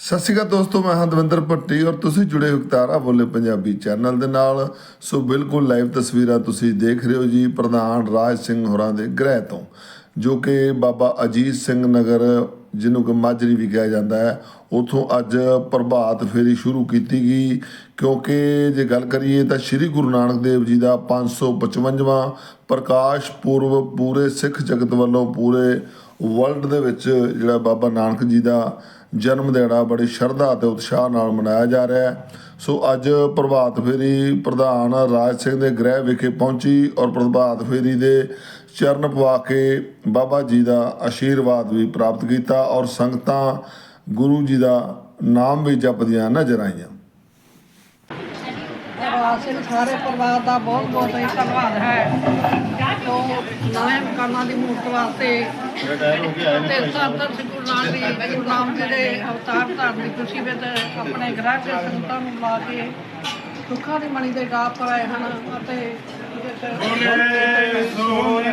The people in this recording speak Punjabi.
ਸਤਿ ਸ਼੍ਰੀ ਅਕਾਲ ਦੋਸਤੋ, ਮੈਂ ਹਾਂ ਦਵਿੰਦਰ ਭੱਟੀ ਔਰ ਤੁਸੀਂ ਜੁੜੇ ਹੋ ਤਾਰਾ ਬੋਲੇ ਪੰਜਾਬੀ ਚੈਨਲ ਦੇ ਨਾਲ। ਸੋ ਬਿਲਕੁਲ ਲਾਈਵ ਤਸਵੀਰਾਂ ਤੁਸੀਂ ਦੇਖ ਰਹੇ ਹੋ ਜੀ ਪ੍ਰਧਾਨ ਰਾਜ ਸਿੰਘ ਹੋਰਾਂ ਦੇ ਗ੍ਰਹਿ ਤੋਂ, ਜੋ ਕਿ ਬਾਬਾ ਅਜੀਤ ਸਿੰਘ ਨਗਰ ਜਿਹਨੂੰ ਕਿ ਮਾਜਰੀ ਵੀ ਕਿਹਾ ਜਾਂਦਾ ਹੈ, ਉਥੋਂ ਅੱਜ ਪ੍ਰਭਾਤ ਫੇਰੀ ਸ਼ੁਰੂ ਕੀਤੀ ਗਈ। ਕਿਉਂਕਿ ਜੇ ਗੱਲ ਕਰੀਏ ਤਾਂ ਸ੍ਰੀ ਗੁਰੂ ਨਾਨਕ ਦੇਵ ਜੀ ਦਾ 555ਵਾਂ ਪ੍ਰਕਾਸ਼ ਪੁਰਬ ਪੂਰੇ ਸਿੱਖ ਜਗਤ ਵੱਲੋਂ ਪੂਰੇ ਵਰਲਡ ਦੇ ਵਿੱਚ ਜਿਹੜਾ ਬਾਬਾ ਨਾਨਕ ਜੀ ਦਾ ਜਨਮ ਦਿਹਾੜਾ ਬੜੀ ਸ਼ਰਧਾ ਅਤੇ ਉਤਸ਼ਾਹ ਨਾਲ ਮਨਾਇਆ ਜਾ ਰਿਹਾ ਹੈ। ਸੋ ਅੱਜ ਪ੍ਰਭਾਤ ਫੇਰੀ ਪ੍ਰਧਾਨ ਰਾਜ ਸਿੰਘ ਦੇ ਗ੍ਰਹਿ ਵਿਖੇ ਪਹੁੰਚੀ ਔਰ ਪ੍ਰਭਾਤ ਫੇਰੀ ਦੇ ਚਰਨ ਪਵਾ ਕੇ ਬਾਬਾ ਜੀ ਦਾ ਆਸ਼ੀਰਵਾਦ ਵੀ ਪ੍ਰਾਪਤ ਕੀਤਾ ਔਰ ਸੰਗਤਾਂ ਗੁਰੂ ਜੀ ਦਾ ਨਾਮ ਵੀ ਜਪਦੀਆਂ ਨਜ਼ਰ ਆਈਆਂ। ਪਰਿਵਾਰ ਸਾਰੇ ਪਰਿਵਾਰ ਦਾ ਬਹੁਤ ਬਹੁਤ ਹੀ ਧੰਨਵਾਦ ਹੈ। ਤੋਂ ਨਵੇਂ ਮਕਾਨਾਂ ਦੀ ਮੂਰਤ ਵਾਸਤੇ ਤੇ ਸਰਦਾਰ ਸਿੰਘ ਗੁਰੂ ਨਾਨਕ ਗੁਰੂ ਨਾਮ ਜੀ ਦੇ ਅਵਤਾਰ ਧਾਰਨ ਦੀ ਖੁਸ਼ੀ ਵਿੱਚ ਆਪਣੇ ਗ੍ਰਹਿ ਤੇ ਸੰਗਤਾਂ ਨੂੰ ਲਾ ਕੇ ਦੁੱਖਾਂ ਦੀ ਮਣੀ ਦੇ ਗਾਹ ਪਰ ਆਏ ਹਨ ਅਤੇ ਇਹਦੇ ਤੇ